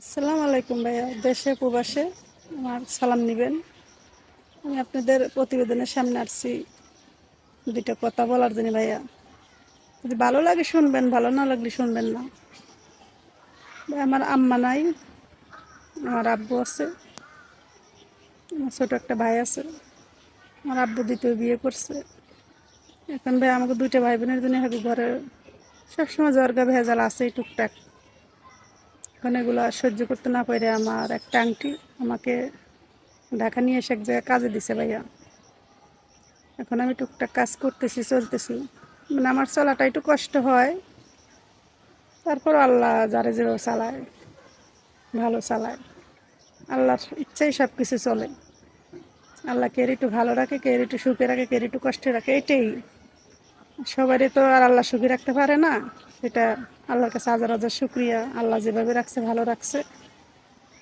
আসসালামু আলাইকুম ভাইয়া, দেশে, প্রবাসে আমার সালাম নেবেন। আমি আপনাদের প্রতিবেদনের সামনে আসছি দুইটা কথা বলার জন্য ভাইয়া। যদি ভালো লাগে শুনবেন, ভালো না লাগলে শুনবেন না। ভাই আমার আম্মা নাই, আমার আব্বু আছে, আমার ছোটো একটা ভাই আছে, আমার আব্বু দ্বিতীয় বিয়ে করছে। এখন ভাই আমাকে দুইটা ভাই বোনের জন্য ঘরে সবসময় জর্গা ভেজাল আছে টুকটাক। এখন এগুলো সহ্য করতে না পারে আমার একটা আংটি আমাকে ঢাকা নিয়ে এসে এক জায়গায় কাজে দিছে ভাইয়া। এখন আমি টুকটাক কাজ করতেছি, চলতেছি। মানে আমার চলাটা একটু কষ্ট হয়। তারপর আল্লাহ যারে যে চালায়, ভালো চালায়। আল্লাহর ইচ্ছাই সব কিছু চলে। আল্লাহ কে একটু ভালো রাখে, কে একটু সুখে রাখে, কে একটু কষ্টে রাখে, এটাই। সবারই তো আর আল্লাহ সুখী রাখতে পারে না। সেটা আল্লাহর কাছে হাজার হাজার শুক্রিয়া। আল্লাহ যেভাবে রাখছে, ভালো রাখছে।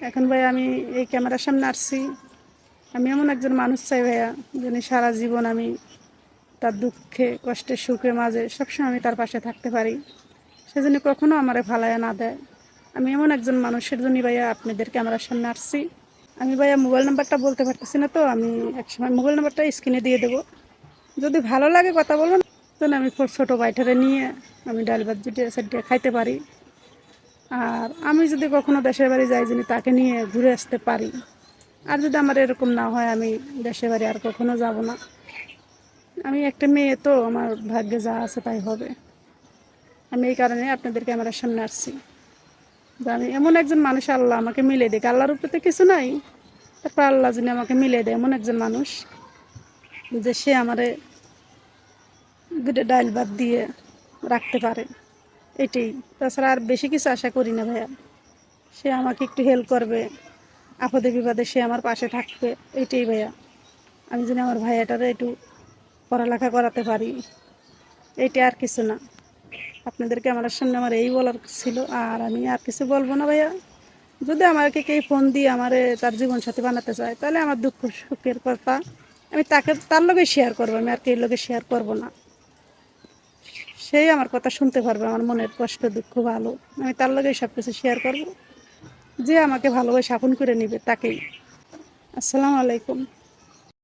এখন ভাই আমি এই ক্যামেরার সামনে আসছি। আমি এমন একজন মানুষ চাই ভাইয়া, যিনি সারা জীবন আমি তার দুঃখে, কষ্টে, সুখে মাঝে সবসময় আমি তার পাশে থাকতে পারি। সেজন্য কখনো আমারে ভালায়া না দেয়। আমি এমন একজন মানুষের জন্য ভাইয়া আপনাদের ক্যামেরার সামনে আসছি। আমি ভাইয়া মোবাইল নাম্বারটা বলতে পারতেছি না তো, আমি একসময় মোবাইল নাম্বারটা স্ক্রিনে দিয়ে দেবো। যদি ভালো লাগে কথা বলুন তাহলে আমি খুব ছোটো বাইটারে নিয়ে আমি ডাল ভাত জুটিয়ে সাইডে খাইতে পারি। আর আমি যদি কখনো দেশের বাড়ি যাই যিনি তাকে নিয়ে ঘুরে আসতে পারি। আর যদি আমার এরকম না হয় আমি দেশের বাড়ি আর কখনো যাব না। আমি একটা মেয়ে তো, আমার ভাগ্যে যা আছে তাই হবে। আমি এই কারণে আপনাদের ক্যামেরার সামনে আসছি। যে আমি এমন একজন মানুষ, আল্লাহ আমাকে মিলে দেখ আল্লাহর উপরে তো কিছু নাই। তারপর আল্লাহ যিনি আমাকে মিলে দেয়, এমন একজন মানুষ যে সে আমারে দুটো ডাল ভাত দিয়ে রাখতে পারে এটাই। তাছাড়া আর বেশি কিছু আশা করি না ভাইয়া। সে আমাকে একটু হেল্প করবে। আপদে বিপদে সে আমার পাশে থাকবে। এইটাই ভাইয়া। আমি যেন আমার ভাইয়াটারে একটু পড়ালেখা করাতে পারি। এইটা আর কিছু না। আপনাদেরকে আমার সামনে আমার এই বলার ছিল। আর আমি আর কিছু বলব না ভাইয়া। যদি আমাকে কেউ ফোন দিয়ে আমারে তার জীবন সাথী বানাতে চায়, তাহলে আমার দুঃখ সুখের কথা আমি তাকে, তার লগে শেয়ার করব। আমি আর কেউ লগে শেয়ার করব না। সেই আমার কথা শুনতে পারবে, আমার মনের কষ্ট, দুঃখ, ভালো। আমি তার লগে সব কিছু শেয়ার করব। যে আমাকে ভালোবাসে আপন করে নিবে, তাকেই। আসসালামু আলাইকুম।